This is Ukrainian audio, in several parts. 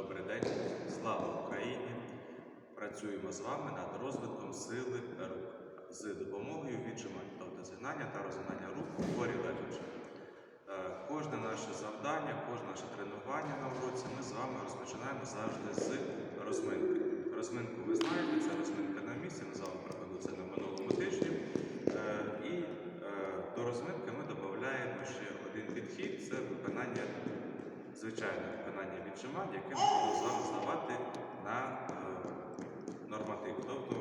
Добрий день, слава Україні! Працюємо з вами над розвитком сили рук з допомогою віджимань, тобто згинання та розгинання рук у порі лежачи. Е, Кожне наше завдання, кожне наше тренування на уроці ми з вами розпочинаємо завжди з розминки. Розминку ви знаєте, це розминка на місці, ми з вами проходили це на минулому тижні. Е, І е, до розминки ми додаємо ще один підхід це виконання звичайне виконання віджимань, яке ми будемо здавати на е, норматив, тобто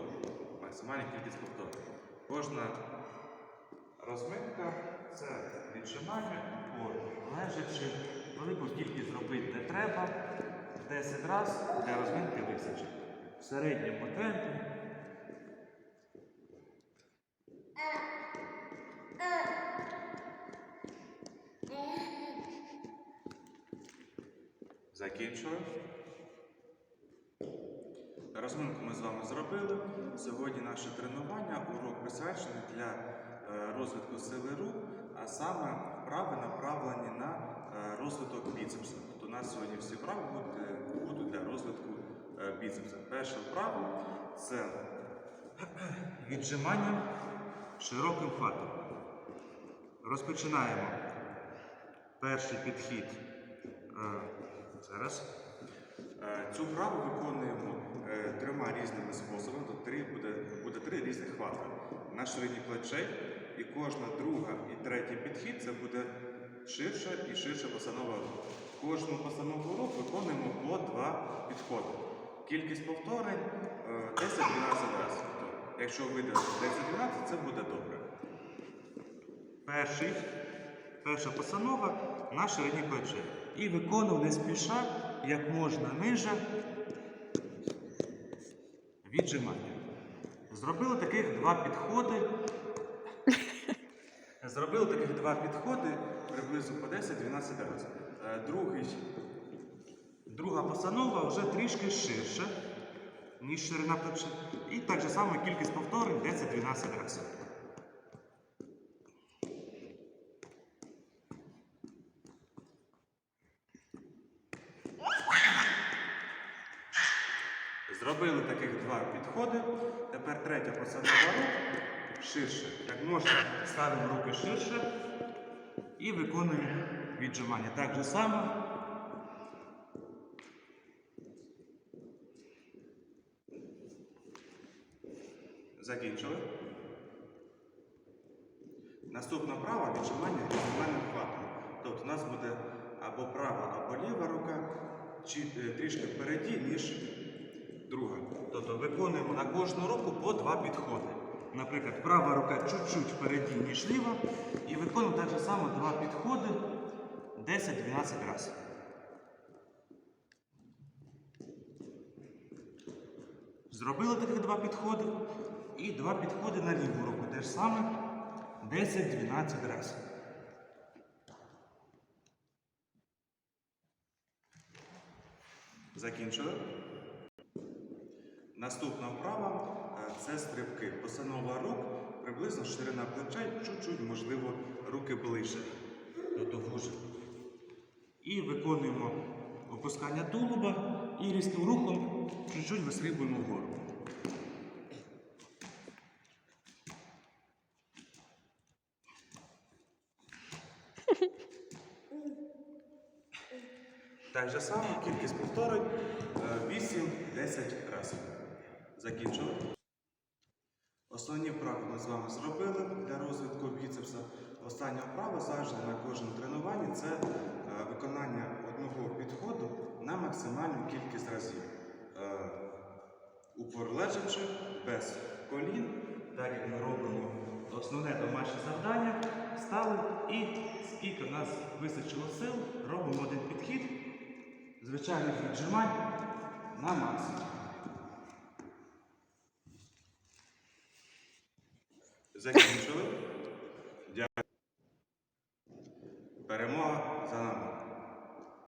максимальна кількість повторень. Кожна розминка це віджимання по лежачи. Велику кількість зробити не треба. 10 разів для розминки вистачить. В середньому темпі. Закінчили. Розминку ми з вами зробили. Сьогодні наше тренування, урок присвячений для е, розвитку сили рук, а саме вправи направлені на е, розвиток біцепса. Тобто у нас сьогодні всі вправи будуть, будуть для розвитку е, біцепса. Перша вправа це віджимання широким хватом. Розпочинаємо перший підхід. Е, Зараз. Е, Цю вправу виконуємо е, трьома різними способами. Тобто три, буде, буде три різних хвати. На ширині плечей і кожна друга і третій підхід це буде ширша і ширша постанова. Кожну постанову рук виконуємо по два підходи. Кількість повторень е, 10-12 разів. Тобто, якщо вийде 10-12, це буде добре. Перший, перша постанова на ширині плечей. І виконув не спіша, як можна ниже віджимання. Зробили таких два підходи. Зробили таких два підходи приблизно по 10-12 разів. Е, Другий, друга постанова вже трішки ширша, ніж ширина плечей. І так же само кількість повторень 10-12 разів. Зробили таких два підходи. Тепер третя постанова рук ширше. Як можна, ставимо руки ширше і виконуємо віджимання. Так же само. Закінчили. Наступна права віджимання різьбленим хватом. Тобто у нас буде або права, або ліва рука, чи е, трішки впереді, ніж виконуємо на кожну руку по два підходи. Наприклад, права рука чуть-чуть впереді, ніж ліва, і виконуємо так же само два підходи 10-12 разів. Зробили таких два підходи. І два підходи на ліву руку. Те ж саме 10-12 разів. Закінчили. Наступна вправа е, це стрибки. Постанова рук, приблизно ширина плечей, чуть-чуть, можливо, руки ближче до того ж. І виконуємо опускання тулуба і різким рухом чуть-чуть вистрибуємо вгору. Так же само кількість повторень е, 8-10 разів. Закінчили. Основні вправи ми з вами зробили для розвитку біцепса. Остання вправа завжди на кожному тренуванні це е, виконання одного підходу на максимальну кількість разів. Е, Упор лежачи, без колін. Як ми робимо основне домашнє завдання, стали і скільки в нас вистачило сил, робимо один підхід звичайних віджимань на максимум. Закінчили. Дякую. Перемога